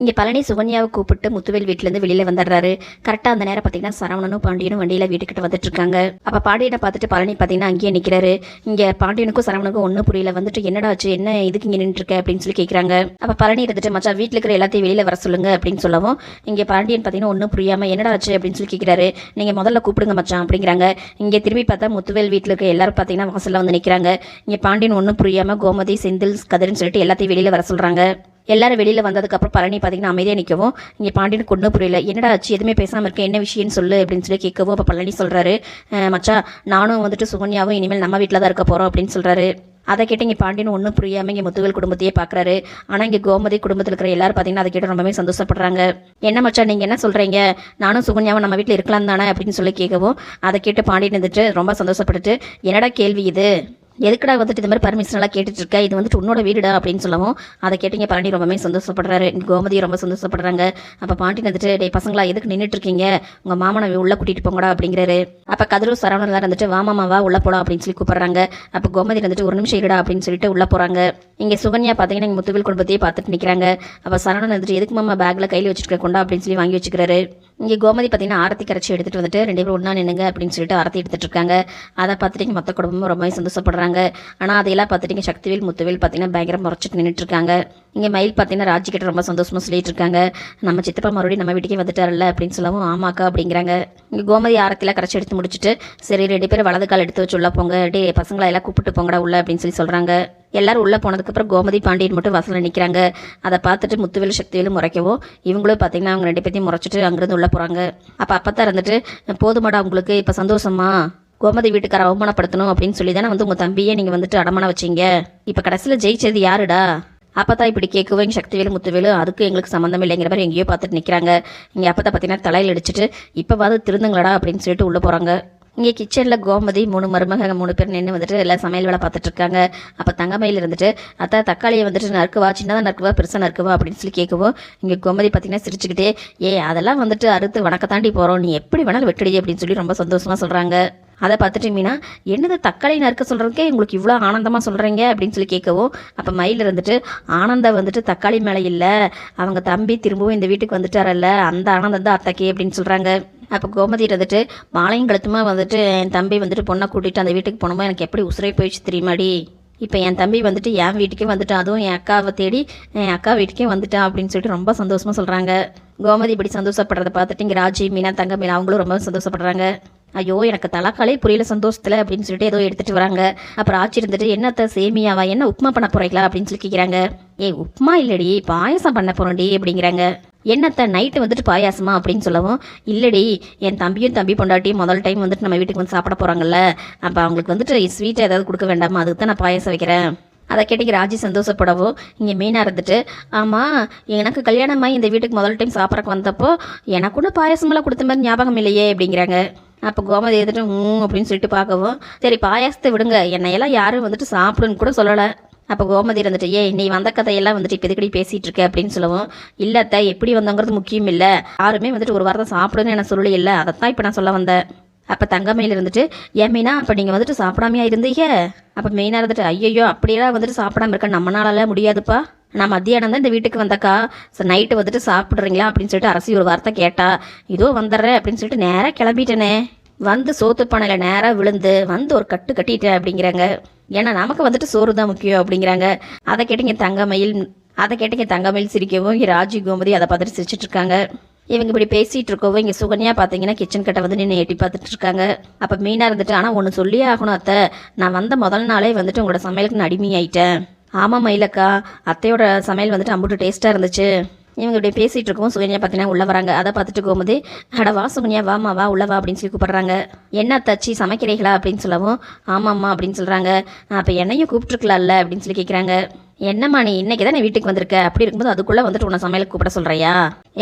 இங்கே பழனி சுகன்யாவை கூப்பிட்டு முத்துவேல் வீட்டிலேருந்து வெளியில் வந்துடுறாரு. கரெக்டாக அந்த நேரம் பார்த்தீங்கன்னா சரவணனும் பாண்டியனும் வண்டியில் வீட்டுக்கிட்ட வந்துட்டு இருக்காங்க அப்போ பாண்டியனை பார்த்துட்டு பழனி பார்த்தீங்கன்னா அங்கேயே நிற்கிறாரு இங்கே பாண்டியனுக்கும் சரவணனுக்கும் ஒன்றும் புரியல. வந்துட்டு என்னடா ஆச்சு? என்ன இதுக்கு இங்கே நின்றுருக்க அப்படின்னு சொல்லி கேட்குறாங்க அப்போ பழனி இருந்துட்டு மச்சான் வீட்டில் இருக்கிற எல்லாத்தையும் வெளியில் வர சொல்லுங்க அப்படின்னு சொல்லவும் இங்கே பாண்டியன் பார்த்தீங்கன்னா ஒன்றும் புரியாமல் என்னடா ஆச்சு? அப்படின்னு சொல்லி கேட்குறாரு நீங்கள் முதல்ல கூப்பிடுங்க மச்சான் அப்படிங்கிறாங்க. இங்கே திரும்பி பார்த்தா முத்துவேல் வீட்டில் இருக்க எல்லாரும் பார்த்தீங்கன்னா வாசலில் வந்து நிற்கிறாங்க இங்கே பாண்டியன் ஒன்றும் புரியாமல் கோமதி செந்தில் கதிர்னு சொல்லிட்டு எல்லாத்தையும் வெளியில் வர சொல்கிறாங்க எல்லாரும் வெளியில் வந்ததுக்கப்புறம் பழனி பார்த்தீங்கன்னா அமைதியாக நிற்கவும் இங்கே பாண்டியன் கொண்டு புரியல. என்னடா ஆச்சு? எதுவுமே பேசாமல் இருக்க? என்ன விஷயம்னு சொல்லு அப்படின்னு சொல்லி கேட்கவும் அப்போ பழனி சொல்கிறாரு மச்சா நானும் வந்துட்டு சுகன்யாவும் இனிமேல் நம்ம வீட்டில் தான் இருக்க போகிறோம் அப்படின்னு சொல்கிறாரு அதை கேட்டு இங்கே பாண்டியன் ஒன்றும் புரியாமல் இங்கே முத்துவேல் குடும்பத்தையே பார்க்குறாரு ஆனால் இங்கே கோமதி குடும்பத்தில் இருக்கிற எல்லாரும் பார்த்தீங்கன்னா அதை கேட்டு ரொம்பவே சந்தோஷப்படுறாங்க. என்ன மச்சா நீங்கள் என்ன சொல்கிறீங்க நானும் சுகன்யாவும் நம்ம வீட்டில் இருக்கலாம் தானே? அப்படின்னு சொல்லி கேட்கவும். அதை கேட்டு பாண்டியன் வந்துட்டு ரொம்ப சந்தோஷப்பட்டுட்டு என்னடா கேள்வி இது? எதுக்குடா வந்துட்டு இந்த மாதிரி பர்மிஷன் எல்லாம் கேட்டுட்டு இருக்க இது வந்துட்டு உன்னோட வீடுடா அப்படின்னு சொல்லவும் அதை கேட்டீங்க பழனி ரொம்பவே சந்தோஷப்படுறாரு. கோமதி ரொம்ப சந்தோஷப்படுறாங்க. அப்போ பாண்டி வந்துட்டு டே பசங்களா எதுக்கு நின்றுட்டு இருக்கீங்க உங்கள் மாமனை உள்ளே கூட்டிகிட்டு போங்கடா அப்படிங்கிறாரு. அப்போ கதிரும் சரவணன் இருந்துட்டு வாமாமா உள்ளே உள்ள அப்படின்னு சொல்லி கூப்பிட்றாங்க. அப்போ கோமதி வந்துட்டு ஒரு நிமிஷம் இருடா அப்படின்னு சொல்லிட்டு உள்ள போகிறாங்க இங்கே சுகன்யா பார்த்தீங்கன்னா இங்கே முத்துவில் குடும்பத்தையே பார்த்துட்டு நிற்கிறாங்க அப்போ சரவணன் வந்துட்டு எதுக்கு மாமா பேக்கில் கையில் வச்சுட்டு கொண்டா? அப்படின்னு சொல்லி வாங்கி வச்சுக்கிறாரு. இங்கே கோமதி பார்த்தீங்கன்னா ஆரத்தி கரைச்சி எடுத்துகிட்டு வந்துட்டு ரெண்டு பேரும் ஒன்றா நின்னுங்க அப்படின்னு சொல்லிட்டு ஆரத்தி எடுத்துகிட்டு இருக்காங்க. அதை பார்த்துட்டு இங்கே மொத்த குடும்பமும் ரொம்பவே சந்தோஷப்படுறாங்க. ஆனால் அதையெல்லாம் பார்த்துட்டு இங்கே சக்திவேல் முத்துவேல் பார்த்தீங்கன்னா பயங்கரம் முறைச்சிட்டு நின்றுட்டு இருக்காங்க. இங்கே மயில் பார்த்தீங்கன்னா ராஜிக்கிட்ட ரொம்ப சந்தோஷமாக சொல்லிட்டு இருக்காங்க. நம்ம சித்தப்பா மறுபடியும் நம்ம வீட்டுக்கே வந்துட்டார்ல அப்படின்னு சொல்லவும் ஆமாக்கா அப்படிங்கிறாங்க. இங்கே கோமதி ஆரத்திலாம் கரைச்சி எடுத்து முடிச்சுட்டு சரி ரெண்டு பேரும் வலது கால் எடுத்து வச்சு உள்ள போங்க. டே பசங்களை எல்லாம் கூப்பிட்டு போங்கடா உள்ள அப்படின்னு சொல்லி சொல்கிறாங்க எல்லாரும் உள்ளே போனதுக்கப்புறம் கோமதி பாண்டியன் மட்டும் வாசலில் நிற்கிறாங்க அதை பார்த்துட்டு முத்துவேலு சக்திவேலும் முறைக்கவோ இவங்களும் பார்த்தீங்கன்னா அவங்க ரெண்டு பேர்த்தையும் முறைச்சிட்டு அங்கேருந்து உள்ளே போகிறாங்க அப்போ அப்போ இருந்துட்டு போதுமாடா உங்களுக்கு இப்போ சந்தோஷமா? கோமதி வீட்டுக்கார அவமானப்படுத்தணும் அப்படின்னு சொல்லி தானே வந்து உங்கள் தம்பியே நீங்கள் வந்துட்டு அடமான வச்சிங்க. இப்போ கடைசியில் ஜெயிச்சது யாருடா? அப்பதான் இப்படி கேட்கவும் எங்கள் சக்திவேலு முத்துவேலு அதுக்கு எங்களுக்கு சம்மந்தம் இல்லைங்கிற மாதிரி எங்கேயோ பார்த்துட்டு நிற்கிறாங்க இங்கே அப்பதான் பார்த்தீங்கன்னா தலையில் அடிச்சுட்டு இப்போவாது திருந்துங்களடா அப்படின்னு சொல்லிட்டு உள்ளே போகிறாங்க இங்கே கிச்சனில் கோமதி மூணு மருமக மூணு பேர் நின்று வந்துட்டு எல்லாம் சமையல் வேலை பார்த்துட்டு இருக்காங்க. அப்போ தங்கமையில் இருந்துட்டு அத்தா தக்காளியை வந்துட்டு நறுக்குவா சின்னதாக நறுக்குவா பெருசாக நறுக்குவா? அப்படின்னு சொல்லி கேட்கவும் இங்கே கோமதி பார்த்தீங்கன்னா சிரிச்சுக்கிட்டே ஏ அதெல்லாம் வந்துட்டு அறுத்து வணக்கத்தாண்டி போகிறோம் நீ எப்படி வேணாலும் வெட்டடி அப்படின்னு சொல்லி ரொம்ப சந்தோஷமாக சொல்கிறாங்க அதை பார்த்துட்டு மீனா என்னது தக்காளி நறுக்க சொல்கிறதுக்கே உங்களுக்கு இவ்வளோ ஆனந்தமாக சொல்கிறீங்க அப்படின்னு சொல்லி கேட்கவும் அப்போ மயில் இருந்துட்டு ஆனந்தம் வந்துட்டு தக்காளி மேலே இல்லை. அவங்க தம்பி திரும்பவும் இந்த வீட்டுக்கு வந்துட்டாரல்ல. அந்த ஆனந்தம் தான் அத்தக்கே அப்படின்னு சொல்கிறாங்க அப்போ கோமதி இருந்துட்டு மாலையும் கழுத்துமா வந்துட்டு என் தம்பி வந்துட்டு பொண்ணை கூட்டிகிட்டு அந்த வீட்டுக்கு போனோமோ? எனக்கு எப்படி உசுரை போயிடுச்சு தெரியுமாடி? இப்போ என் தம்பி வந்துட்டு என் வீட்டுக்கே வந்துட்டான். அதுவும் என் அக்காவை தேடி என் அக்கா வீட்டுக்கே வந்துட்டான் அப்படின்னு சொல்லிட்டு ரொம்ப சந்தோஷமாக சொல்கிறாங்க கோமதி இப்படி சந்தோஷப்படுறத பார்த்துட்டு இங்கே ராஜி மீனா தங்க மீனா அவங்களும் ரொம்ப சந்தோஷப்படுறாங்க. ஐயோ எனக்கு தலைக்காலே புரியல சந்தோஷத்தில் அப்படின்னு சொல்லிட்டு ஏதோ எடுத்துகிட்டு வராங்க. அப்புறம் ஆச்சி இருந்துட்டு என்னத்த சேமியாவா? என்ன உப்புமா பண்ண போகிறீங்களா அப்படின்னு சொல்லி கேட்குறாங்க ஏய் உப்புமா இல்லடி பாயசம் பண்ண போகிறோம்டி அப்படிங்கிறாங்க. என்னத்த நைட்டு வந்துட்டு பாயாசமா? அப்படின்னு சொல்லவும் இல்லடி என் தம்பியும் தம்பி பொண்டாட்டியும் முதல் டைம் வந்துட்டு நம்ம வீட்டுக்கு வந்து சாப்பிட போகிறாங்கல்ல அப்போ அவங்களுக்கு வந்துட்டு ஸ்வீட் ஏதாவது கொடுக்க வேண்டாமா? அதுக்கு தான் நான் பாயாசம் வைக்கிறேன். அதை கேட்டு ராஜி சந்தோஷப்படவும் இங்கே மீனாக இருந்துட்டு ஆமாம் எனக்கு கல்யாணமாகி இந்த வீட்டுக்கு முதல் டைம் சாப்பிட்றக்கு வந்தப்போ எனக்கு கூட பாயாசமெல்லாம் கொடுத்த மாதிரி ஞாபகம் இல்லையே அப்படிங்கிறாங்க. அப்போ கோமதி எடுத்துட்டு ஊ அப்படின்னு சொல்லிட்டு பார்க்கவும் சரி பாயாசத்தை விடுங்க. என்னையெல்லாம் யாரும் வந்துட்டு சாப்பிடுன்னு கூட சொல்லலை. அப்போ கோமதி இருந்துட்டு ஏ நீ வந்த கதையெல்லாம் வந்துட்டு இப்போ எதுக்கடி பேசிகிட்டு இருக்க? அப்படின்னு சொல்லவும் இல்லை அத்தை எப்படி வந்தோங்கிறது முக்கியம் இல்லை. யாருமே வந்துட்டு ஒரு வாரத்தை சாப்பிடுன்னு என்ன சொல்லலை இல்லை. அதைத்தான் இப்போ நான் சொல்ல வந்தேன். அப்போ தங்கமையில் இருந்துட்டு ஏன் மீனா அப்போ நீங்கள் வந்துட்டு சாப்பிடாமையா இருந்தீங்க? அப்போ மெயினாக இருந்துட்டு ஐயோ அப்படியெல்லாம் வந்துட்டு சாப்பிடாம இருக்க நம்மளால முடியாதுப்பா. நான் மத்தியானம் தான் இந்த வீட்டுக்கு வந்தக்கா. ஸோ நைட்டு வந்துட்டு சாப்பிட்றீங்களா? அப்படின்னு சொல்லிட்டு அரசி ஒரு வார்த்தை கேட்டா இதோ வந்துடுறேன் அப்படின்னு சொல்லிட்டு நேராக கிளம்பிட்டேனே. வந்து சோத்து பானையில் நேராக விழுந்து வந்து ஒரு கட்டு கட்டிட்டேன் அப்படிங்கிறாங்க. ஏன்னா நமக்கு வந்துட்டு சோறு தான் முக்கியம் அப்படிங்கிறாங்க. அதை கேட்டீங்க தங்கமயில் அதை கேட்டீங்க தங்கமயில் சிரிக்கவும் இங்கே ராஜி கோமதி அதை பார்த்துட்டு சிரிச்சிட்டு இருக்காங்க. இவங்க இப்படி பேசிகிட்டு இருக்கவும் இங்கே சுகன்யா பார்த்தீங்கன்னா கிச்சன் கிட்ட வந்து நின்று எட்டி பார்த்துட்டு இருக்காங்க அப்போ மீனாக இருந்துட்டு ஆனால் ஒன்று சொல்லியே ஆகணும் அத்தை. நான் வந்த முதல் நாளே வந்துட்டு உங்களோட சமையலுக்கு நான் அடிமையாயிட்டேன். ஆமாம் மயிலக்கா அத்தையோட சமையல் வந்துட்டு அம்புட்டு டேஸ்ட்டாக இருந்துச்சு. இவங்க இப்படி பேசிகிட்டு இருக்கோம் சுகன்யா பார்த்தீங்கன்னா உள்ளே வராங்க. அதை பார்த்துட்டு போகும்போது அட வா சுகன்யா வாமா வா உள்ள வா அப்படின்னு சொல்லி கூப்பிட்றாங்க. என்ன தச்சி சமைக்கிறீங்களா? அப்படின்னு சொல்லவும் ஆமாம்மா அப்படின்னு சொல்கிறாங்க அப்போ என்னையும் கூப்பிட்டுருக்கலாம்ல அப்படின்னு சொல்லி கேட்குறாங்க என்னம்மா நீ இன்னைக்கு தான் வீட்டுக்கு வந்திருக்க? அப்படி இருக்கும்போது அதுக்குள்ளே வந்துட்டு உன்னை சமையலுக்கு கூப்பிட சொல்கிறியா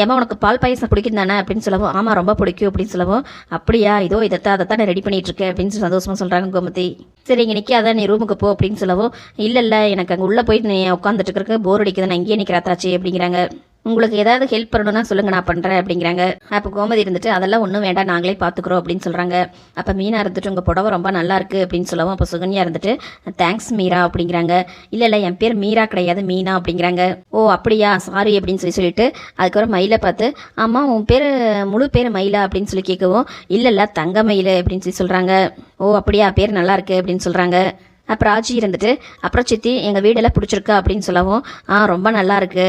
ஏமா உனக்கு பால் பாயசம் பிடிக்கும் தானே அப்படின்னு சொல்லவும் ஆமாம் ரொம்ப பிடிக்கும் அப்படின்னு சொல்லவும் அப்படியா? இதோ இதைத்தான் அதைத்தான் நான் ரெடி பண்ணிட்டு இருக்கேன் அப்படின்னு சந்தோஷமாக சொல்கிறாங்க கோமதி. சரி இங்கே நிற்காத நீ ரூமுக்கு போ அப்படின்னு சொல்லவும் இல்லை இல்லை எனக்கு அங்கே உள்ளே போய் நீ உட்காந்துட்டு இருக்க போர் அடிக்குது நான் இங்கேயே நிற்கிறாத்தாச்சு அப்படிங்கிறாங்க. உங்களுக்கு ஏதாவது ஹெல்ப் பண்ணணும்னா சொல்லுங்க நான் பண்ணுறேன் அப்படிங்கிறாங்க. அப்போ கோமதி இருந்துட்டு அதெல்லாம் ஒன்றும் வேண்டாம் நாங்களே பார்த்துக்குறோம் அப்படின்னு சொல்கிறாங்க அப்போ மீனா இருந்துட்டு உங்கள் புடவை ரொம்ப நல்லா இருக்கு அப்படின்னு சொல்லவும் அப்போ சுகன்யா இருந்துட்டு தேங்க்ஸ் மீரா அப்படிங்கிறாங்க. இல்லை இல்லை என் பேர் மீரா கிடையாது மீனா அப்படிங்கிறாங்க. ஓ அப்படியா? சாரி அப்படின்னு சொல்லி சொல்லிட்டு அதுக்கப்புறம் மயிலை பார்த்து ஆமா உன் பேர் முழு பேர் மயிலா அப்படின்னு சொல்லி கேட்கவும் இல்லை இல்லை தங்க மயில் அப்படின்னு சொல்லி சொல்கிறாங்க ஓ அப்படியா? பேர் நல்லா இருக்கு அப்படின்னு சொல்கிறாங்க அப்புறம் ஆச்சி இருந்துட்டு அப்புறம் சித்தி எங்கள் வீடெல்லாம் பிடிச்சிருக்கா? அப்படின்னு சொல்லவும் ஆ ரொம்ப நல்லா இருக்குது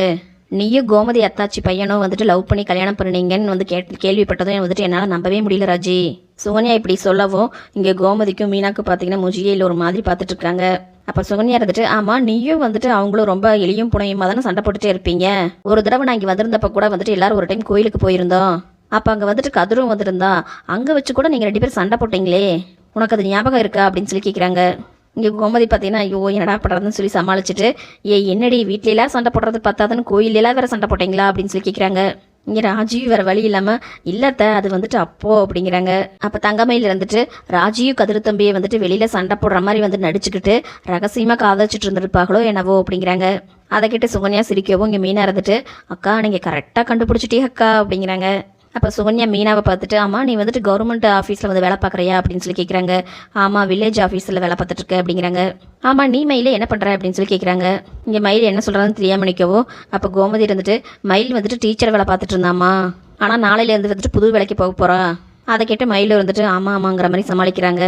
நீயும் கோமதி அத்தாச்சி பையனும் வந்துட்டு லவ் பண்ணி கல்யாணம் பண்ணீங்கன்னு வந்து கேட் கேள்விப்பட்டதும் வந்துட்டு என்னால் நம்பவே முடியல ராஜி. சுகன்யா இப்படி சொல்லவும் இங்கே கோமதிக்கும் மீனாக்கும் பார்த்தீங்கன்னா முஜியில் ஒரு மாதிரி பார்த்துட்டு இருக்காங்க. அப்போ சுகன்யா இருந்துட்டு ஆமாம் நீயும் வந்துட்டு அவங்களும் ரொம்ப எளியும் புனையுமா தானே சண்டை போட்டுட்டே இருப்பீங்க. ஒரு தடவை நான் இங்கே வந்திருந்தப்ப கூட வந்துட்டு எல்லாரும் ஒரு டைம் கோயிலுக்கு போயிருந்தோம். அப்போ அங்கே வந்துட்டு கதிரும் வந்திருந்தா அங்கே வச்சு கூட நீங்கள் ரெண்டு பேரும் சண்டை போட்டீங்களே. உனக்கு அது ஞாபகம் இருக்கா? அப்படின்னு சொல்லி கேட்குறாங்க இங்கே கோமதி பார்த்தீங்கன்னா ஐயோ என்னடா பண்ணுறதுன்னு சொல்லி சமாளிச்சுட்டு ஏ என்னடி வீட்லலாம் சண்டை போடுறது பார்த்தாதுன்னு கோயிலெலாம் வேறு சண்டை போட்டீங்களா? அப்படின்னு சொல்லி கேட்குறாங்க இங்கே ராஜீவ் வேறு வழி இல்லாமல் இல்லத்த அது வந்துட்டு அப்போ அப்படிங்கிறாங்க. அப்போ தங்கமையில் இருந்துட்டு ராஜீவ் கதிர் தம்பியை வந்துட்டு வெளியில் சண்டை போடுற மாதிரி வந்து நடிச்சுக்கிட்டு ரகசியமாக காதலிச்சிட்டு இருந்திருப்பாங்களோ என்னவோ அப்படிங்கிறாங்க. அதை கிட்ட சுகன்யா சிரிக்கவும் இங்கே மீனாக இருந்துட்டு அக்கா நீங்கள் கரெக்டாக கண்டுபிடிச்சிட்டே அக்கா அப்படிங்கிறாங்க. அப்போ சுகன்யா மீனாவை பார்த்துட்டு ஆமாம் நீ வந்துட்டு கவர்மெண்ட் ஆஃபீஸில் வந்து வேலை பார்க்குறியா? அப்படின்னு சொல்லி கேட்குறாங்க ஆமாம் வில்லேஜ் ஆஃபீஸில் வேலை பார்த்துட்டு இருக்க அப்படிங்கிறாங்க. ஆமாம் நீ மயில் என்ன பண்ணுற அப்படின்னு சொல்லி கேட்குறாங்க இங்கே மயில் என்ன சொல்கிறான்னு தெரியாமல் நிற்கவோ அப்போ கோமதி இருந்துட்டு மயில் வந்துட்டு டீச்சர் வேலை பார்த்துட்டு இருந்தாமா ஆனால் நாளையிலேருந்து வந்துட்டு புது வேலைக்கு போக போகிறா அதை கேட்டு மயில் வந்துட்டு ஆமாம் ஆமாங்கிற மாதிரி சமாளிக்கிறாங்க.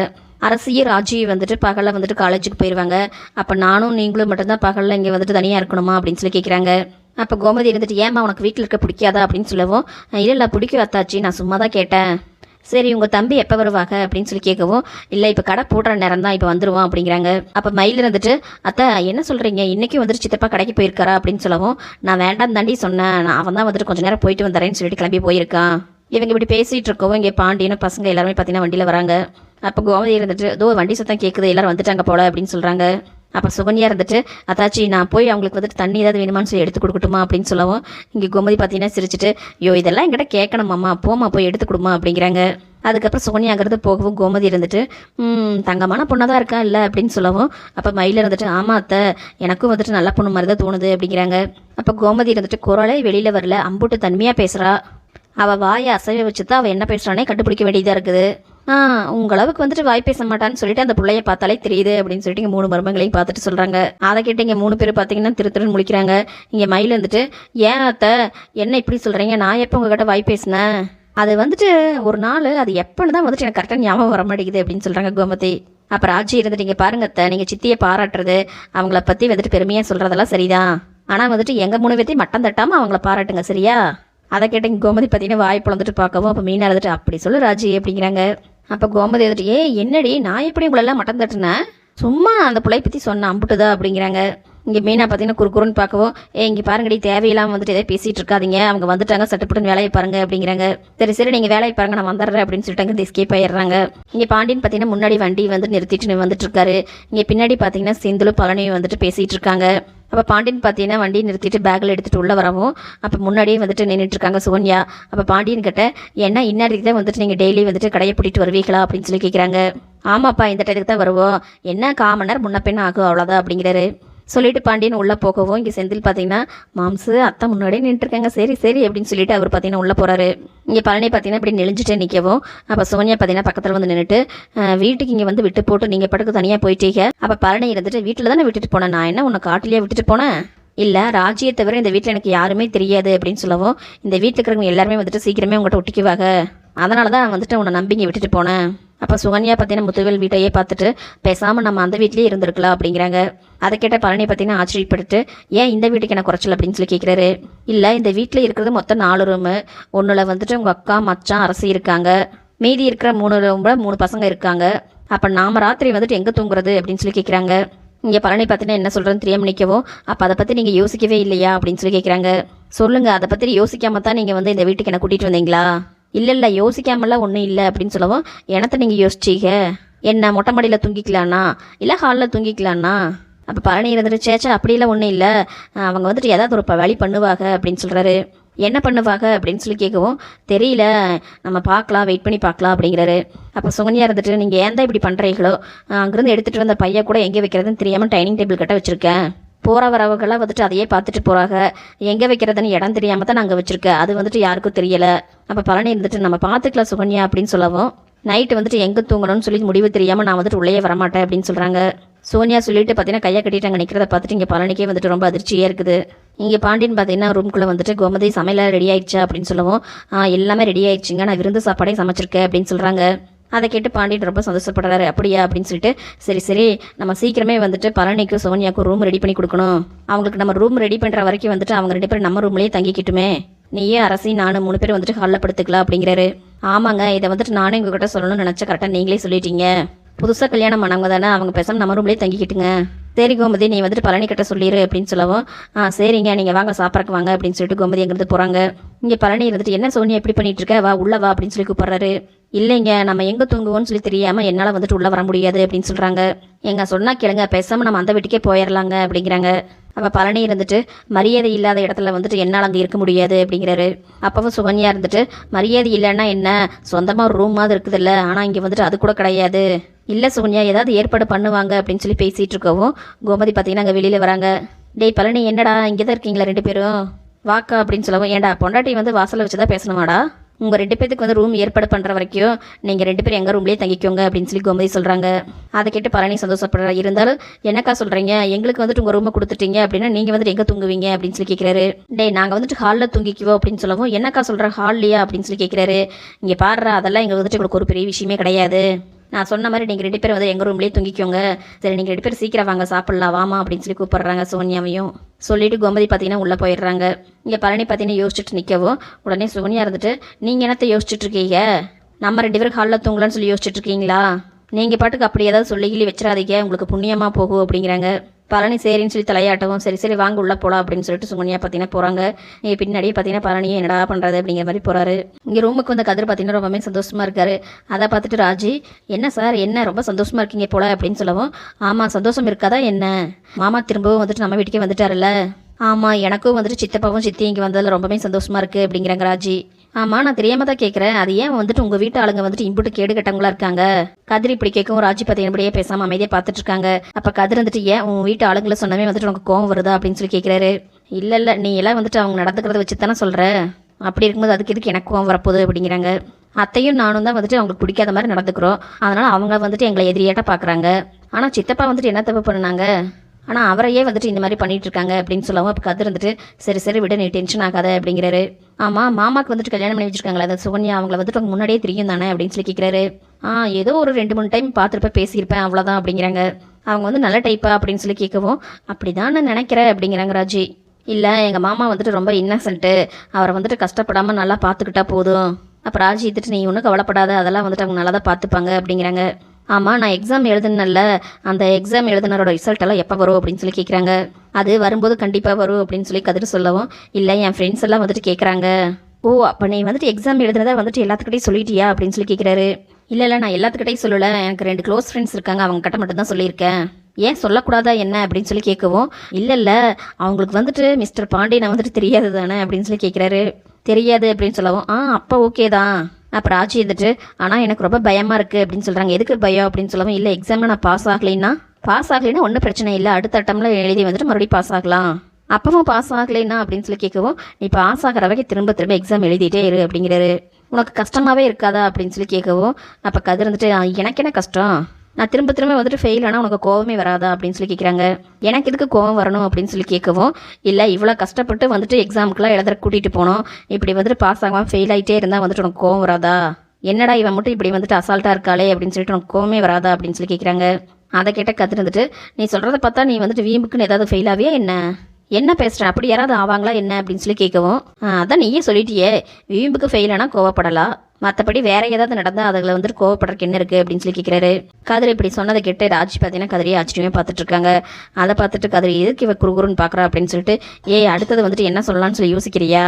அரசியும் ராஜி வந்துட்டு பகலில் வந்துட்டு காலேஜுக்கு போயிடுவாங்க அப்போ நானும் நீங்களும் மட்டும்தான் பகலில் இங்கே வந்துட்டு தனியாக இருக்கணுமா? அப்படின்னு சொல்லி கேட்குறாங்க அப்போ கோமதி இருந்துட்டு ஏம்மா உனக்கு வீட்டில் இருக்க பிடிக்காதா? அப்படின்னு சொல்லவும். இல்லை இல்லை பிடிக்கும் அத்தாச்சி நான் சும்மா தான் கேட்டேன். சரி உங்கள் தம்பி எப்போ வருவாங்க? அப்படின்னு சொல்லி கேட்கவும் இல்லை இப்போ கடை போடுற நேரம் தான் இப்போ வந்துடுவோம் அப்படிங்கிறாங்க. அப்போ மயில் இருந்துட்டு அத்தை என்ன சொல்கிறீங்க இன்றைக்கும் வந்துட்டு சித்தப்பா கடைக்கு போயிருக்காரா? அப்படின்னு சொல்லவும் நான் வேண்டாம் தாண்டி சொன்னேன். நான் அவன் தான் வந்துட்டு கொஞ்ச நேரம் போயிட்டு வந்துடுறேன்னு சொல்லிட்டு கிளம்பி போயிருக்கான். இவங்க இப்படி பேசிகிட்டு இருக்கவும் இங்கே பாண்டியனும் பசங்க எல்லாருமே பார்த்தீங்கன்னா வண்டியில் வராங்க. அப்போ கோமதி இருந்துட்டு ஏதோ வண்டி சத்தம் கேட்குது எல்லாரும் வந்துட்டாங்க போல அப்படின்னு சொல்கிறாங்க அப்போ சுகன்யா இருந்துட்டு அத்தாச்சி நான் போய் அவங்களுக்கு வந்துட்டு தண்ணி ஏதாவது வேணுமான்னு சொல்லி எடுத்து கொடுக்கட்டுமா? அப்படின்னு சொல்லவும் இங்கே கோமதி பார்த்தீங்கன்னா சிரிச்சிட்டு ஐயோ இதெல்லாம் என்கிட்ட கேட்கணுமாம்மா போமா போய் எடுத்து கொடுமா அப்படிங்கிறாங்க. அதுக்கப்புறம் சுகன்யாங்கிறது போகவும் கோமதி இருந்துட்டு தங்கமான பொண்ணாக தான் இருக்கா? இல்லை? அப்படின்னு சொல்லவும் அப்போ மயில் இருந்துட்டு ஆமா அத்தை. எனக்கும் வந்துட்டு நல்ல பொண்ணு மாதிரி தான் தோணுது அப்படிங்கிறாங்க. அப்போ கோமதி இருந்துட்டு குரலே வெளியில் வரல. அம்புட்டு தன்மையாக பேசுகிறா அவள் வாயை அசைவை வச்சு தான் அவள் என்ன பேசுகிறானே கண்டுபிடிக்க வேண்டியதாக இருக்குது. உங்களவுக்கு அளவுக்கு வந்துட்டு வாய் பேச மாட்டான்னு சொல்லிட்டு அந்த பிள்ளைய பார்த்தாலே தெரியுது அப்படின்னு சொல்லிட்டு இங்கே மூணு மருமங்களையும் பார்த்துட்டு சொல்கிறாங்க அதை கேட்டு இங்கே மூணு பேர் பார்த்தீங்கன்னா திரு திருன்னு முழிக்கிறாங்க. இங்கே மயில் வந்துட்டு ஏன் அத்தை என்ன இப்படி சொல்கிறீங்க நான் எப்போ உங்ககிட்ட வாய் பேசினேன்? அது வந்துட்டு ஒரு நாள் அது எப்போன்னு தான் வந்துட்டு எனக்கு கரெக்டாக ஞாபகம் வர மாட்டேங்குது அப்படின்னு சொல்கிறாங்க கோமதி. அப்புறம் ராஜி இருந்துட்டு நீங்கள் பாருங்க அத்தை நீங்கள் சித்தியை பாராட்டுறது அவங்கள பற்றி வந்துட்டு பெருமையாக சொல்கிறதெல்லாம் சரிதான். ஆனால் வந்துட்டு எங்கள் மூணு பேர்த்தையும் மட்டம் தட்டாமல் அவங்கள பாராட்டுங்க சரியா? அதை கேட்டீங்க கோமதி பார்த்தீங்கன்னா வாய் பிளந்துட்டு பார்க்கவும் அப்போ மீனாக இருந்துட்டு அப்படி சொல்லு ராஜி அப்படிங்கிறாங்க. அப்போ கோமதி வந்துட்டு ஏ என்னடி? நான் எப்படி உங்களெல்லாம் மட்டம் தட்டுனேன் சும்மா அந்த பிள்ளை பற்றி சொன்ன அம்புட்டுதா? அப்படிங்கிறாங்க. இங்கே மீனா பார்த்தீங்கன்னா குறுக்குறுன்னு பார்க்கவும் ஏ இங்கே பாருங்கடி தேவையில்லாமல் வந்துட்டு எதாவது பேசிகிட்டு இருக்காதீங்க. அவங்க வந்துட்டாங்க சட்டுப்பட்டு வேலையை பாருங்க அப்படிங்கிறாங்க. சரி சரி நீங்கள் வேலையை பாருங்க நான் வந்துடுறேன் அப்படின்னு சொல்லிட்டு அங்கே எஸ்கேப் ஆயிடுறாங்க. இங்கே பாண்டியன் பார்த்தீங்கன்னா முன்னாடி வண்டி வந்து நிறுத்திட்டு வந்துட்டு இருக்காரு. இங்கே பின்னாடி பார்த்தீங்கன்னா செந்திலும் பழனியும் வந்துட்டு பேசிகிட்டு இருக்காங்க. அப்போ பாண்டியன் பார்த்தீங்கன்னா வண்டியை நிறுத்திட்டு பேக்கில் எடுத்துகிட்டு உள்ளே வரவும் அப்போ முன்னாடியே வந்துட்டு நின்றுட்டுருக்காங்க சோனியா அப்போ பாண்டியன் கிட்ட என்ன இன்னாடிக்கு தான் வந்துட்டு நீங்கள் டெய்லி வந்துட்டு கடையை பிடிட்டு வருவீங்களா? அப்படின்னு சொல்லி கேட்குறாங்க ஆமாப்பா இந்த டயத்துக்கு தான் வருவோம். என்ன காமனர் நேரம் முன்ன பின்ன ஆகும் அவ்வளோதான் அப்படிங்கிறாரு. சொல்லிட்டு பாண்டியன் உள்ளே போகவும் இங்கே செந்தில் பார்த்தீங்கன்னா மாம்சு அத்தை முன்னாடியே நின்றுருக்காங்க. சரி சரி அப்படின்னு சொல்லிட்டு அவர் பார்த்தீங்கன்னா உள்ளே போகிறாரு இங்கே பழனி பார்த்தீங்கன்னா இப்படி நெளிஞ்சிட்டே நிற்கவும் அப்போ சோனியா பார்த்தீங்கன்னா பக்கத்தில் வந்து நின்றுட்டு வீட்டுக்கு இங்கே வந்து விட்டு போட்டு நீங்கள் படுக்க தனியாக போயிட்டீங்க. அப்போ பழனி இருந்துட்டு வீட்டில் தானே விட்டுட்டு போனேன் நான் என்ன உன்னை காட்டிலேயே விட்டுட்டு போனேன் இல்லை ராஜியை தவிர இந்த வீட்டில் எனக்கு யாருமே தெரியாது அப்படின்னு சொல்லவும் இந்த வீட்டில் இருக்கிறவங்க எல்லாருமே வந்துட்டு சீக்கிரமே உங்கள்கிட்ட ஒட்டிக்குவாங்க. அதனால தான் வந்துட்டு உன்னை நம்பிங்க விட்டுட்டு போனேன். அப்போ சுகன்யா பார்த்தீங்கன்னா முத்துவேல் வீட்டையே பார்த்துட்டு பேசாமல் நம்ம அந்த வீட்லேயே இருந்திருக்கலாம் அப்படிங்கிறாங்க. அதை கேட்ட பழனி பார்த்தீங்கன்னா ஆச்சரியப்பட்டுட்டு ஏன் இந்த வீட்டுக்கு என்ன குறைச்சல்? அப்படின்னு சொல்லி கேட்குறாரு இல்லை இந்த வீட்டில் இருக்கிறது மொத்தம் நாலு ரூமு ஒன்றில் வந்துட்டு உங்கள் அக்கா மச்சான் அரசி இருக்காங்க. மீதி இருக்கிற மூணு ரூமில் மூணு பசங்க இருக்காங்க. அப்போ நாம் ராத்திரி வந்துட்டு எங்கே தூங்குறது? அப்படின்னு சொல்லி கேட்குறாங்க இங்கே பழனி பார்த்தீங்கன்னா என்ன சொல்கிறேன்னு தெரியாம நிற்கவும் அப்போ அதை பற்றி நீங்கள் யோசிக்கவே இல்லையா? அப்படின்னு சொல்லி கேட்குறாங்க சொல்லுங்கள் அதை பற்றி யோசிக்காம தான் நீங்கள் வந்து இந்த வீட்டுக்கு என்ன கூட்டிகிட்டு வந்தீங்களா? இல்லை இல்லை யோசிக்காமலாம் ஒன்றும் இல்லை அப்படின்னு சொல்லவும் எனத்தை நீங்கள் யோசிச்சீங்க? என்ன மொட்டை மாடியில் தூங்கிக்கலாண்ணா இல்லை ஹாலில் தூங்கிக்கலாண்ணா அப்போ பழனி இருந்துட்டு சேச்சா அப்படிலாம் ஒன்றும் இல்லை. அவங்க வந்துட்டு ஏதாவது ஒரு வழி பண்ணுவாங்க அப்படின்னு சொல்கிறாரு என்ன பண்ணுவாங்க? அப்படின்னு சொல்லி கேட்கவும் தெரியல. நம்ம பார்க்கலாம் வெயிட் பண்ணி பார்க்கலாம் அப்படிங்கிறாரு. அப்போ சுகன்யா இருந்துட்டு நீங்கள் ஏன் தான் இப்படி பண்ணுறீங்களோ அங்கேருந்து எடுத்துகிட்டு வந்த பையன் கூட எங்கே வைக்கிறதுன்னு தெரியாமல் டைனிங் டேபிள் கிட்ட வச்சுருக்கேன். போகிற வரவங்களாம் வந்துட்டு அதையே பார்த்துட்டு போகிறாங்க எங்கே வைக்கிறதுன்னு இடம் தெரியாமல் தான் நாங்கள் வச்சுருக்கேன் அது வந்துட்டு யாருக்கும் தெரியலை. அப்போ பழனி இருந்துட்டு நம்ம பார்த்துக்கலாம் சுகன்யா அப்படின்னு சொல்லவும் நைட்டு வந்துட்டு எங்கே தூங்கணும்னு சொல்லி முடிவு தெரியாமல் நான் வந்துட்டு உள்ளே வரமாட்டேன் அப்படின்னு சொல்கிறாங்க சோனியா சொல்லிட்டு பார்த்தீங்கன்னா கையை கட்டிட்டு அங்கே நிற்கிறத பார்த்துட்டு இங்கே பழனிக்கே வந்துட்டு ரொம்ப அதிர்ச்சியாக இருக்குது. இங்கே பாண்டியன் பார்த்தீங்கன்னா ரூம்குள்ளே வந்துட்டு கோமதி சமையல ரெடி ஆயிடுச்சா அப்படின்னு சொல்லவும் எல்லாமே ரெடி ஆயிடுச்சுங்க. நான் விருந்து சாப்பாடே சமைச்சிருக்கேன் அப்படின்னு சொல்கிறாங்க அதை கேட்டு பாண்டியன் ரொம்ப சந்தோஷப்படுறாரு. அப்படியா? அப்படின்னு சொல்லிட்டு சரி சரி. நம்ம சீக்கிரமே வந்துட்டு பழனிக்கும் சோனியாக்கும் ரூம் ரெடி பண்ணி கொடுக்கணும். அவங்களுக்கு நம்ம ரூம் ரெடி பண்ணுற வரைக்கும் வந்துட்டு அவங்க ரெண்டு பேரும் நம்ம ரூம்லேயே தங்கிக்கிட்டுமே. நீயே அரசி நானும் மூணு பேர் வந்துட்டு ஹாலில் படுத்துக்கலாம் அப்படிங்கிறாரு. ஆமாங்க. இதை வந்துட்டு நானும் உங்ககிட்ட சொல்லணும்னு நினச்சா கரெக்டாக நீங்களே சொல்லிட்டீங்க. புதுசாக கல்யாணம் பண்ணவங்க தானே அவங்க பேசாம நம்ம ரூம்லேயே தங்கிக்கிட்டுங்க. சரி கோமதி நீ வந்துட்டு பழனி கிட்ட சொல்லிடு அப்படின்னு சொல்லவும் ஆ சரிங்க. நீங்கள் வாங்க சாப்பிட்றக்கு வாங்க அப்படின்னு சொல்லிட்டு கோமதி அங்கிருந்து போகிறாங்க இங்கே பழனி இருந்துட்டு என்ன சோனியா எப்படி பண்ணிட்டு இருக்க? வா உள்ள வா அப்படின்னு சொல்லி கூப்பிட்றாரு. இல்லைங்க நம்ம எங்கே தூங்குவோம்னு சொல்லி தெரியாமல் என்னால் வந்துட்டு உள்ளே வர முடியாது அப்படின்னு சொல்கிறாங்க எங்க சொன்னால் கேளுங்க பேசாமல் நம்ம அந்த வீட்டுக்கே போயிடலாங்க அப்படிங்கிறாங்க. அப்போ பழனி இருந்துட்டு மரியாதை இல்லாத இடத்துல வந்துட்டு என்னால் அங்கே இருக்க முடியாது அப்படிங்கிறாரு. அப்பவும் சுகன்யா இருந்துட்டு மரியாதை இல்லைன்னா என்ன? சொந்தமாக ஒரு ரூம் மாதிரி இருக்குதுல்ல ஆனால் இங்கே வந்துட்டு அது கூட கிடையாது. இல்லை சுகன்யா ஏதாவது ஏற்பாடு பண்ணுவாங்க அப்படின்னு சொல்லி பேசிகிட்டு இருக்கவும் கோமதி பார்த்தீங்கன்னா அங்கே வெளியில் வராங்க. டேய் பழனி என்னடா இங்கே தான் இருக்கீங்களா ரெண்டு பேரும்? வாக்கா அப்படின்னு சொல்லவும் ஏன்டா பொண்டாட்டி வந்து வாசலில் வச்சு தான் பேசணுமாடா? உங்கள் ரெண்டு பேத்துக்கு வந்து ரூம் ஏற்பாடு பண்ணுற வரைக்கும் நீங்கள் ரெண்டு பேரும் எங்கள் ரூம்லேயே தங்கிக்கோங்க அப்படின்னு சொல்லி கோமதி சொல்கிறாங்க அதை கேட்டு பழனி சந்தோஷப்படுறா. இருந்தாலும் என்னக்கா சொல்கிறீங்க எங்களுக்கு வந்துட்டு உங்கள் ரூமை கொடுத்துட்டீங்க அப்படின்னா நீங்கள் வந்துட்டு எங்கே தூங்குவீங்க அப்படின்னு சொல்லி கேட்குறாரு டே நாங்கள் வந்துட்டு ஹாலில் தூங்கிக்குவோம் அப்படின்னு சொல்லவும் என்னக்கா சொல்கிற ஹால்லையா அப்படின்னு சொல்லி கேட்குறாரு இங்கே பாடுறா அதெல்லாம் எங்களுக்கு வந்துட்டு உங்களுக்கு ஒரு பெரிய விஷயமே கிடையாது. நான் சொன்ன மாதிரி நீங்கள் ரெண்டு பேரும் வந்து எங்கள் ரூம்லேயே தூங்கிக்கோங்க. சரி நீங்கள் ரெண்டு பேரும் சீக்கிரம் வாங்க சாப்பிட்லாம் வாமா அப்படின்னு சொல்லி கூப்பிட்றாங்க சோனியாவையும். சொல்லிட்டு கோமதி பார்த்தீங்கன்னா உள்ளே போயிடுறாங்க. இங்கே பழனி பார்த்தீங்கன்னா யோசிச்சுட்டு நிற்கவும் உடனே சோனியா இருந்துட்டு நீங்கள் என்னத்த யோசிச்சுட்டு இருக்கீங்க? நம்ம ரெண்டு பேரும் ஹாலில் தூங்கலான்னு சொல்லி யோசிச்சுட்டு இருக்கீங்களா? நீங்கள் பாட்டுக்கு அப்படி ஏதாவது சொல்லி கிள்ளி வச்சிடாதீங்க உங்களுக்கு புண்ணியமாக போகும் அப்படிங்கிறாங்க. பழனி சரின்னு சொல்லி தலையாட்டவும் சரி சரி வாங்க உள்ளே போகலாம் அப்படின்னு சொல்லிட்டு சுகன்யா பார்த்தீங்கன்னா போகிறாங்க பின்னாடியே பார்த்தீங்கன்னா பழனி என்னடா பண்ணுறது அப்படிங்கிற மாதிரி போகிறாரு இங்கே ரூமுக்கு வந்த கதிர் பார்த்தீங்கன்னா ரொம்பவே சந்தோஷமாக இருக்காரு. அதை பார்த்துட்டு ராஜி என்ன சார் என்ன? ரொம்ப சந்தோஷமாக இருக்கீங்க போல அப்படின்னு சொல்லவும் ஆமாம் சந்தோஷம் இருக்காதா என்ன? மாமா திரும்பவும் வந்துட்டு நம்ம வீட்டுக்கே வந்துட்டாருல்ல? ஆமாம் எனக்கும் வந்துட்டு சித்தப்பாவும் சித்தி இங்கே வந்ததில் ரொம்பவே சந்தோஷமாக இருக்குது அப்படிங்கிறாங்க ராஜி. ஆமாம் நான் தெரியாம தான் கேட்குறேன் அது ஏன் வந்துட்டு உங்கள் வீட்டு ஆளுங்க வந்துட்டு இம்புட்டு கேடு கட்டவங்களா இருக்காங்க? கதிர் இப்படி கேட்கவும் ராஜி பற்றி பேசாமல் அமைதியாக பார்த்துட்டு இருக்காங்க. அப்போ கதிர் வந்துட்டு ஏன் உன் வீட்டு ஆளுங்களை சொன்னமே வந்துட்டு உனக்கு கோவம் வருதா அப்படின்னு சொல்லி கேட்குறாரு இல்லை இல்லை நீ எல்லாம் வந்துட்டு அவங்க நடந்துக்கிறத வச்சு தானே சொல்கிற அப்படி இருக்கும்போது அதுக்கு இதுக்கு எனக்கு கோவம் வரப்போகுது அப்படிங்கிறாங்க. அத்தையும் நானும் தான் வந்துட்டு அவங்களுக்கு பிடிக்காத மாதிரி நடந்துக்கிறோம். அதனால் அவங்க வந்துட்டு எங்களை எதிரியாட்ட பார்க்குறாங்க ஆனால் சித்தப்பா வந்துட்டு என்ன தப்பு பண்ணாங்க ஆனால் அவரையே வந்துட்டு இந்த மாதிரி பண்ணிட்டு இருக்காங்க அப்படின்னு சொல்லவும் அப்போ கதிர் வந்துட்டு சரி சரி விட நீ டென்ஷன் ஆகாத அப்படிங்கிறாரு. ஆமாம் மாமாக்கு வந்துட்டு கல்யாணம் பண்ணி வச்சிருக்காங்களே அந்த சுகன்யா அவங்கள வந்துட்டு அவங்க முன்னாடியே தெரியும் தானே அப்படின்னு சொல்லி கேட்குறாரு ஆ ஏதோ ஒரு ரெண்டு மூணு டைம் பார்த்துருப்பேன் பேசியிருப்பேன் அவ்வளோதான் அப்படிங்கிறாங்க. அவங்க வந்து நல்ல டைப்பா அப்படின்னு சொல்லி கேட்கவும் அப்படி தான் நான் நினைக்கிறேன் அப்படிங்கிறாங்க ராஜி. இல்லை எங்கள் மாமா வந்துட்டு ரொம்ப இன்னசென்ட்டு அவரை வந்துட்டு கஷ்டப்படாமல் நல்லா பார்த்துக்கிட்டா போதும். அப்போ ராஜி இதுட்டு நீ ஒன்றும் கவலைப்படாத அதெல்லாம் வந்துட்டு அவங்க நல்லா தான் பார்த்துப்பாங்க அப்படிங்கிறாங்க. ஆமாம் நான் எக்ஸாம் எழுதுனல்ல அந்த எக்ஸாம் எழுதுனரோட ரிசல்ட் எல்லாம் எப்போ வரும் அப்படின்னு சொல்லி கேட்குறாங்க அது வரும்போது கண்டிப்பாக வரும் அப்படின்னு சொல்லி கதிர் சொல்லவும் இல்லை என் ஃப்ரெண்ட்ஸ் எல்லாம் வந்துட்டு கேட்குறாங்க ஓ அப்போ நீ வந்துட்டு எக்ஸாம் எழுதுனதை வந்துட்டு எல்லாத்துக்கிட்டையும் சொல்லிட்டியா அப்படின்னு சொல்லி கேட்குறாரு இல்லை இல்லை நான் எல்லாத்துக்கிட்டையும் சொல்லலை. எனக்கு ரெண்டு க்ளோஸ் ஃப்ரெண்ட்ஸ் இருக்காங்க அவங்க கிட்ட மட்டும் தான் சொல்லியிருக்கேன். ஏன் சொல்லக்கூடாதா என்ன அப்படின்னு சொல்லி கேட்கவும் இல்லை இல்லை அவங்களுக்கு வந்துட்டு மிஸ்டர் பாண்டியனை வந்துட்டு தெரியாது தானே அப்படின்னு சொல்லி கேட்குறாரு தெரியாது அப்படின்னு சொல்லவும் ஆ அப்போ ஓகே தான். அப்போ ராஜி இருந்துட்டு ஆனால் எனக்கு ரொம்ப பயமாக இருக்குது அப்படின்னு சொல்கிறாங்க எதுக்கு பயம்? அப்படின்னு சொல்லவும் இல்லை எக்ஸாமில் நான் பாஸ் ஆகலைன்னா பாஸ் ஆகலைன்னா ஒன்றும் பிரச்சனை இல்லை. அடுத்த அட்டமில் எழுதி வந்துட்டு மறுபடியும் பாஸ் ஆகலாம். அப்பவும் பாஸ் ஆகலைன்னா அப்படின்னு சொல்லி கேட்கவும் நீ பாஸ் ஆகிற வரைக்கும் திரும்ப திரும்ப எக்ஸாம் எழுதிட்டே இரு அப்படிங்கிறாரு. உனக்கு கஷ்டமாகவே இருக்காதா? அப்படின்னு சொல்லி கேட்கவும் அப்போ கதிர் வந்துட்டு எனக்கு என்ன கஷ்டம்? நான் திரும்ப திரும்ப வந்துட்டு ஃபெயில் ஆனால் உனக்கு கோவமே வராதா அப்படின்னு சொல்லி கேட்குறாங்க எனக்கு எதுக்கு கோவம் வரணும் அப்படின்னு சொல்லி கேட்கவும் இல்லை இவ்வளோ கஷ்டப்பட்டு வந்துட்டு எக்ஸாமுக்குலாம் எழுத கூட்டிகிட்டு போனோம். இப்படி வந்துட்டு பாஸ் ஆகாமல் ஃபெயில் ஆகிட்டே இருந்தால் வந்துட்டு உனக்கு கோவம் வராதா? என்னடா இவன் மட்டும் இப்படி வந்துட்டு அசால்ட்டாக இருக்காளே? அப்படின்னு சொல்லிட்டு உனக்கு கோவமே வராதா அப்படின்னு சொல்லி கேட்குறாங்க அதை கேட்ட கற்றுருந்துட்டு வந்துட்டு நீ சொல்கிறத பார்த்தா நீ வந்துட்டு வீம்புக்குன்னு ஏதாவது ஃபெயில் ஆவியா என்ன? என்ன பேசுகிறேன் அப்படி யாராவது ஆவாங்களா என்ன? அப்படின்னு சொல்லி கேட்கவும் அதான் நீயே சொல்லிட்டியே. வீம்புக்கு ஃபெயில் ஆனால் கோவப்படலாம் மற்றபடி வேற ஏதாவது நடந்தால் அதில் வந்துட்டு கோவப்படுறதுக்கு என்ன இருக்குது அப்படின்னு சொல்லி கேட்குறாரு கதிர் இப்படி சொன்னதை கேட்டு ராஜ் பார்த்தீங்கன்னா கதிரியை ஆச்சரியமே பார்த்துட்டு இருக்காங்க அதை பார்த்துட்டு கதிரி எதுக்கு இவ குறுகுறுன்னு பார்க்குறா அப்படின்னு சொல்லிட்டு ஏய் அடுத்தது வந்துட்டு என்ன சொல்லலாம்னு சொல்லி யோசிக்கிறியா?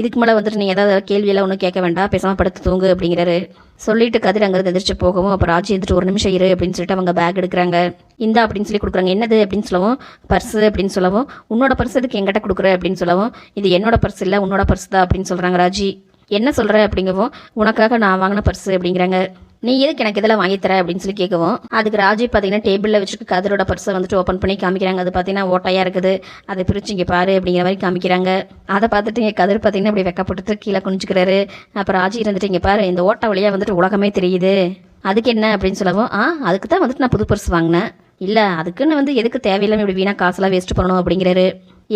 இதுக்கு மேலே வந்துட்டு நீ ஏதாவது கேள்வியெல்லாம் ஒன்றும் கேட்க வேண்டாம். பேசாமல் படுத்து தூங்கு அப்படிங்கிறாரு. சொல்லிட்டு கதிர் அங்கிருந்து எதிர்த்து போகவும் அப்போ ராஜி இருந்துட்டு ஒரு நிமிஷம் இரு அப்படின்னு சொல்லிட்டு அவங்க பேக் எடுக்கிறாங்க. இந்தா அப்படின்னு சொல்லி கொடுக்குறாங்க. என்னது? அப்படின்னு சொல்லவும் பர்ஸு அப்படின்னு சொல்லவும் உன்னோட பர்ஸ் எதுக்கு எங்கிட்ட கொடுக்குற? அப்படின்னு சொல்லவும் இது என்னோட பர்ஸ் இல்லை உன்னோட பர்ஸ் தான் அப்படின்னு சொல்கிறாங்க ராஜி. என்ன சொல்கிற அப்படிங்கவும் உனக்காக நான் வாங்கின பர்ஸு அப்படிங்கிறாங்க. நீ எதுக்கு எனக்கு இதெல்லாம் வாங்கி தர? அப்படின்னு சொல்லி கேட்கவும் அதுக்கு ராஜி பார்த்தீங்கன்னா டேபிளில் வச்சுருக்க கதிரோட பர்ஸை வந்துட்டு ஓப்பன் பண்ணி காமிக்கிறாங்க. அது பார்த்தீங்கன்னா ஓட்டையாக இருக்குது. அதை பிரிச்சு இங்கே பாரு அப்படிங்கிற மாதிரி காமிக்கிறாங்க. அதை பார்த்துட்டு இங்கே கதிர் பார்த்தீங்கன்னா இப்படி வெக்கப்பட்டு கீழே குனிஞ்சுக்கிறாரு. அப்புறம் ராஜி இருந்துட்டு இங்கே பாரு இந்த ஓட்டை வழியாக வந்துட்டு உலகமே தெரியுது. அதுக்கு என்ன? அப்படின்னு சொல்லவும் ஆ அதுக்கு தான் வந்துட்டு நான் புது பர்ஸ் வாங்கினேன். இல்லை அதுக்குன்னு வந்து எதுக்கு தேவையில்லாம இப்படி வீணாக காசெல்லாம் வேஸ்ட் பண்ணணும் அப்படிங்கிறாரு.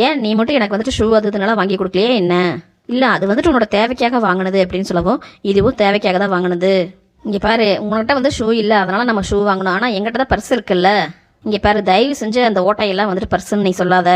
ஏன் நீ மட்டும் எனக்கு வந்துட்டு ஷூ அது இதனால வாங்கி கொடுக்கலையே என்ன? இல்லை அது வந்துட்டு உன்னோட தேவைக்காக வாங்கினது அப்படின்னு சொல்லவும் இதுவும் தேவைக்காக தான் வாங்கினது. இங்கே பாரு உங்கள்கிட்ட வந்து ஷூ இல்லை அதனால் நம்ம ஷூ வாங்கணும். ஆனால் எங்கிட்ட தான் பர்ஸ் இருக்குல்ல. இங்கே பாரு தயவு செஞ்சு அந்த ஓட்டையெல்லாம் வந்துட்டு பர்ஸுன்னு நீ சொல்லாத.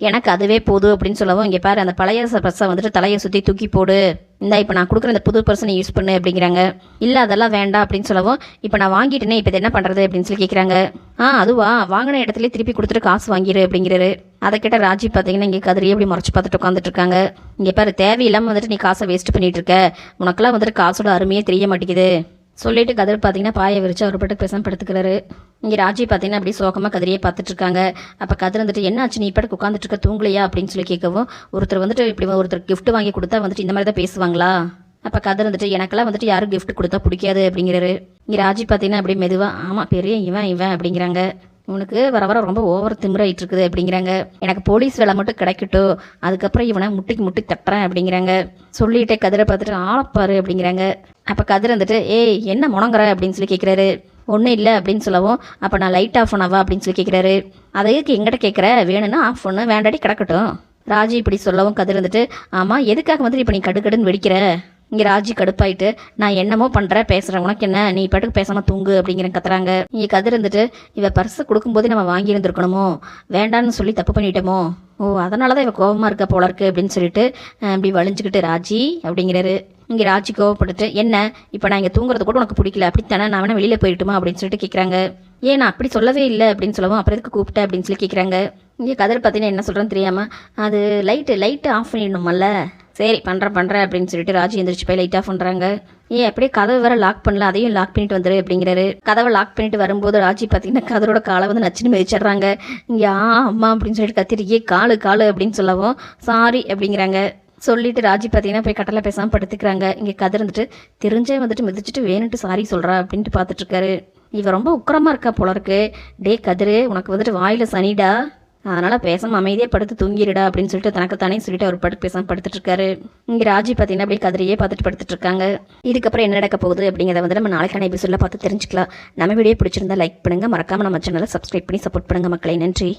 எனக்கு அதுவே போதும் அப்படின்னு சொல்லவும் இங்கே பாரு அந்த பழைய பர்ஸை வந்துட்டு தலையை சுற்றி தூக்கி போடு. இந்த இப்போ நான் கொடுக்குற இந்த புது பர்சனை யூஸ் பண்ணு அப்படிங்கிறாங்க. இல்லை அதெல்லாம் வேண்டாம் அப்படின்னு சொல்லவும் இப்போ நான் வாங்கிட்டேனே இப்போ இது என்ன பண்ணுறது அப்படின்னு சொல்லி கேட்குறாங்க ஆ அதுவா? வாங்கின இடத்துல திருப்பி கொடுத்துட்டு காசு வாங்கிடு அப்படிங்கிறாரு. அதை கிட்ட ராஜி பார்த்தீங்கன்னா இங்கே கதிரியே அப்படி முறைச்சி பார்த்துட்டு உட்காந்துட்டு இருக்காங்க. இங்கே பாரு தேவையில்லாமல் வந்துட்டு நீ காசை வேஸ்ட் பண்ணிட்டு இருக்க. உனக்கெல்லாம் வந்துட்டு காசோட அருமையே தெரிய மாட்டேங்குது. சொல்லிட்டு கதிர் பார்த்தீங்கன்னா பாயை விரிச்சு அவர் பாட்டுக்கு பேசாம படுத்துக்கிறாரு இங்கே ராஜி பார்த்தீங்கன்னா அப்படியே சோகமாக கதிரியே பார்த்துட்டு இருக்காங்க அப்போ கதிர் வந்துட்டு என்னாச்சு? நீ பாட்டுக்கு உட்காந்துட்டு இருக்க தூங்கலையா? அப்படின்னு சொல்லி கேட்கவும் ஒருத்தர் வந்துட்டு இப்படி ஒருத்தர் கிஃப்ட் வாங்கி கொடுத்தா வந்துட்டு இந்த மாதிரி தான் பேசுவாங்களா? அப்போ கதிர் வந்துட்டு எனக்கெல்லாம் வந்துட்டு யாரும் கிஃப்ட் கொடுத்தா பிடிக்காது அப்படிங்கிறாரு. இங்கே ராஜி பார்த்தீங்கன்னா அப்படியே மெதுவாக ஆமாம் பெரிய இவன் இவன் அப்படிங்கிறாங்க. இவனுக்கு வர வர ரொம்ப ஓவர் திமிராயிட்டு இருக்குது அப்படிங்கிறாங்க. எனக்கு போலீஸ் வேலை மட்டும் கிடைக்கட்டும். அதுக்கப்புறம் இவனை முட்டிக்கு முட்டி தட்டுறேன் அப்படிங்கிறாங்க. சொல்லிட்டே கதிரை பார்த்துட்டு ஆளப்பாரு அப்படிங்கிறாங்க. அப்போ கதிர் வந்துட்டு ஏய் என்ன முணங்குற? அப்படின்னு சொல்லி கேட்குறாரு ஒன்றும் இல்லை அப்படின்னு சொல்லவும் அப்போ நான் லைட் ஆஃப் பண்ணவா அப்படின்னு சொல்லி கேட்குறாரு அதை எங்கிட்ட கேட்குற வேணும்னா ஆஃப் பண்ணு. வேண்டாடி கிடக்கட்டும். ராஜி இப்படி சொல்லவும் கதிர் வந்துட்டு ஆமாம் எதுக்காக வந்துட்டு இப்போ நீ கடுக்கடுன்னு வெடிக்கிற? இங்கே ராஜி கடுப்பாயிட்டு நான் என்னமோ பண்ணுறேன் பேசுகிறேன் உனக்கு என்ன? நீ பாட்டுக்கு பேசாமல் தூங்கு அப்படிங்கிற கத்துறாங்க. இங்கே கதிர் இருந்துட்டு இவ பர்ஸை கொடுக்கும்போதே நம்ம வாங்கியிருந்துருக்கணுமோ? வேண்டான்னு சொல்லி தப்பு பண்ணிட்டோமோ? ஓ அதனால தான் இவ கோபமாக இருக்க போல இருக்கு அப்படின்னு சொல்லிட்டு இப்படி வலிஞ்சுக்கிட்டு ராஜி அப்படிங்கிறாரு. இங்கே ராஜி கோவப்பட்டுட்டு என்ன? இப்போ நான் இங்கே தூங்குறது கூட உனக்கு பிடிக்கல. அப்படித்தானே? நான் வேணா வெளியில் போயிட்டுமா? அப்படின்னு சொல்லிட்டு கேட்குறாங்க ஏன் நான் அப்படி சொல்லவே இல்லை அப்படின்னு சொல்லவும் அப்புறம் எதுக்கு கூப்பிட்டேன் அப்படின்னு சொல்லி கேட்குறாங்க இங்கே கதிர் பார்த்தீங்கன்னா என்ன சொல்கிறேன்னு தெரியாமல் அது லைட்டு லைட்டு ஆஃப் பண்ணிடணுமல்ல. சரி பண்ணுறேன் பண்ணுறேன் அப்படின்னு சொல்லிட்டு ராஜி எந்திரிச்சு போய் லைட்டாக பண்ணுறாங்க ஏன் அப்படியே கதவை வேற லாக் பண்ணல அதையும் லாக் பண்ணிட்டு வந்துரு அப்படிங்கிறாரு. கதவை லாக் பண்ணிட்டு வரும்போது ராஜி பார்த்தீங்கன்னா கதரோட காலை வந்து நச்சுன்னு மிதிச்சிடுறாங்க. இங்கே ஆ அம்மா அப்படின்னு சொல்லிட்டு கத்திரிக்கே காலு காலு அப்படின்னு சொல்லவும் சாரி அப்படிங்கிறாங்க. சொல்லிட்டு ராஜி பார்த்தீங்கன்னா போய் கட்டளை பேசாமல் படுத்துக்கிறாங்க. இங்கே கதிர் வந்துட்டு தெரிஞ்சே வந்துட்டு மிதிச்சிட்டு வேணுட்டு சாரி சொல்கிறா அப்படின்ட்டு பார்த்துட்டு இருக்காரு. இவ ரொம்ப உக்கிரமா இருக்கா போல இருக்கு. டே கதிரு உனக்கு வந்துட்டு வாயில சனிடா? அதனால் பேசாம அமைதியாக படுத்து தூங்கிடுடா அப்படின்னு சொல்லிட்டு தனக்கு தானே சொல்லிட்டு அவர் படுத்து பேசாமல் படுத்துட்டு இருக்காரு இங்கே ராஜி பார்த்தீங்கன்னா அப்படியே கதிரையே பார்த்துட்டு படுத்துட்டு இருக்காங்க இதுக்கப்புறம் என்ன நடக்க போகுது அப்படிங்கிறத வந்து நம்ம நாளைக்கான எபிசோட்ல பார்த்து தெரிஞ்சுக்கலாம். நம்ம வீடியோ பிடிச்சிருந்தா லைக் பண்ணுங்கள் மறக்காமல் நம்ம சேனலை சப்ஸ்கிரைப் பண்ணி சப்போர்ட் பண்ணுங்கள் மக்களை. நன்றி.